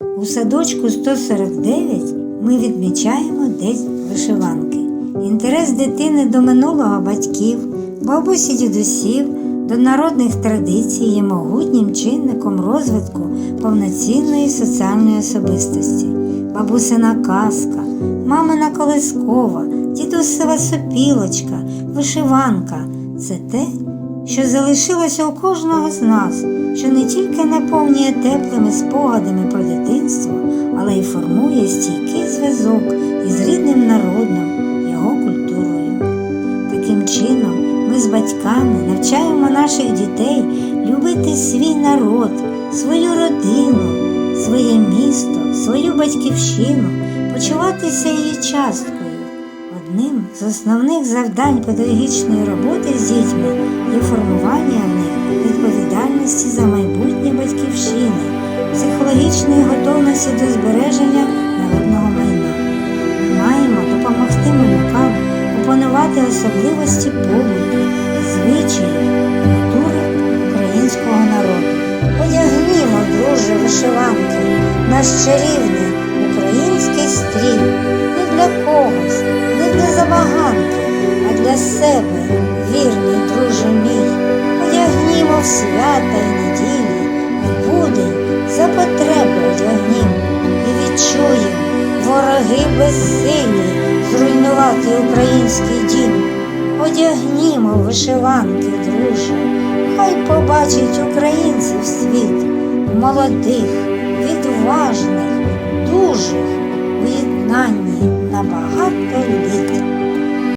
У садочку 149 ми відмічаємо День вишиванки. Інтерес дитини до минулого батьків, бабусі дідусів, до народних традицій є могутнім чинником розвитку повноцінної соціальної особистості. Бабусина казка, мамина колискова, дідусева сопілочка, вишиванка це те, що залишилося у кожного з нас, що не тільки наповнює теплими спогадами про дитинство, але й формує стійкий зв'язок із рідним народом, його культурою. Таким чином, ми з батьками навчаємо наших дітей любити свій народ, свою родину, своє місто, свою батьківщину, почуватися її часткою. Одним з основних завдань педагогічної роботи з дітьми є формування в них відповідальності за майбутнє батьківщини, психологічної готовності до збереження народного майна. Ми маємо допомогти малюкам опанувати особливості побуту, звичаї, культури українського народу. Одягнімо, друже, вишиванки, наш чарівний себе, вірний друже мій. Одягнімо в свята й неділі, в будень за потреби одягнімо і відчуємо вороги безсилі зруйнувати український дім. Одягнімо вишиванки, друже, хай побачить українців світ, молодих, відважних, дужих, у на багато літ.